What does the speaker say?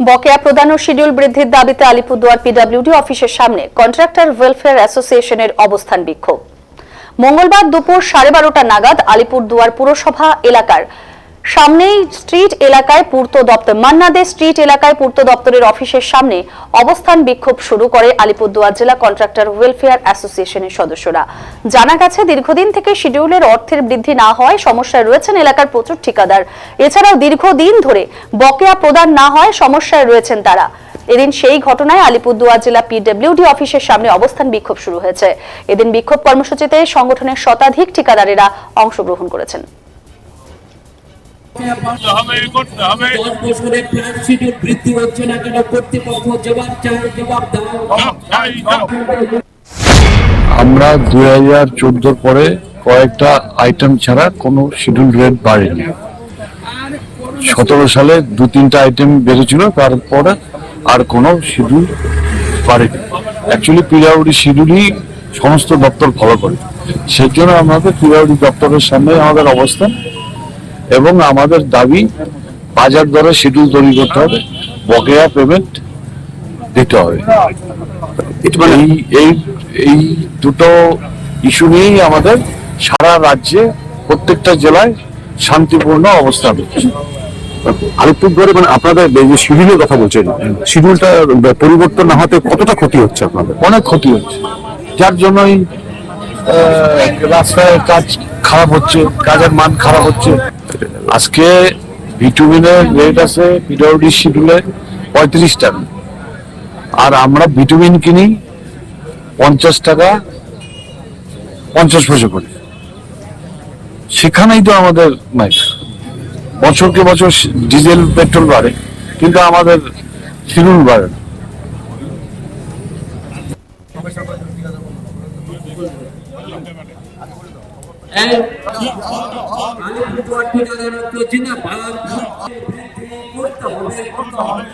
বকেয়া প্রদান ও শিডিউল বৃদ্ধির দাবিতে আলিপুরদুয়ার পিডব্লিউডি অফিসের সামনে কন্ট্রাক্টর ওয়েলফেয়ার অ্যাসোসিয়েশনের অবস্থান বিক্ষোভ। মঙ্গলবার দুপুর সাড়ে বারোটা নাগাদ আলিপুরদুয়ার পুরসভা এলাকার সামনেই স্ট্রিট এলাকায় পূর্ত দপ্তর। মান্নাদে স্ট্রিট এলাকায় পূর্ত দপ্তরের অফিসের সামনে অবস্থান বিক্ষোভ শুরু করে আলিপুরদুয়ার জেলা কন্ট্রাক্টর ওয়েলফেয়ার অ্যাসোসিয়েশনের সদস্যরা। জানা গেছে, দীর্ঘদিন থেকে শিডিউলের অর্থের বৃদ্ধি না হওয়ায় সমস্যায় রয়েছেন এলাকার প্রচুর ঠিকাদার। এছাড়াও দীর্ঘদিন ধরে বকেয়া প্রদান না হয় সমস্যায় রয়েছেন তারা। এদিন সেই ঘটনায় আলিপুরদুয়ার জেলা পিডব্লিউডি অফিসের সামনে অবস্থান বিক্ষোভ শুরু হয়েছে। এদিন বিক্ষোভ কর্মসূচিতে সংগঠনের শতাধিক ঠিকাদারেরা অংশগ্রহণ করেছেন। আমরা দু হাজার চোদ্দোর পরে কয়েকটা আইটেম ছাড়া কোনো শিডিউল রেট বাড়েনি। সতেরো সালে দু তিনটা আইটেম বেড়েছিল, তারপরে আর কোনো শিডিউল বাড়েনি। অ্যাকচুয়ালি পিডাব্লিউডি শিডিউলই সমস্ত দপ্তর ফলো করে। সেই জন্য আমাদের পিডাব্লিউডি দপ্তরের সামনে আমাদের অবস্থান এবং আমাদের দাবি বাজার দরে শিডিউল তৈরি করতে হবে বকেয়া পেমেন্ট দিতে হবে। এই এই এই দুটো ইস্যু নিয়েই আমাদের সারা রাজ্যে প্রত্যেকটা জেলায় শান্তিপূর্ণ অবস্থান হচ্ছে আলিপুরদুয়ারে মানে আপনাদের যে শিডিউলের কথা বলছেন শিডিউলটা পরিবর্তন না হতে কতটা ক্ষতি হচ্ছে আপনাদের? অনেক ক্ষতি হচ্ছে। যার জন্যই রাস্তায় কাজ খারাপ হচ্ছে কাজের মান খারাপ হচ্ছে। আজকে ভিটামিনের রেট আছে, পিডব্লিউডি শিডিউলে পঁয়ত্রিশ টাকা আর আমরা ভিটামিন কিনি পঞ্চাশ টাকা, পঞ্চাশ পয়সা করে। সেখানেই তো আমাদের নাই। বছরকে বছর ডিজেল, পেট্রোল বাড়ে, কিন্তু আমাদের শিডিউল বাড়ে না। হবে করতে হবে।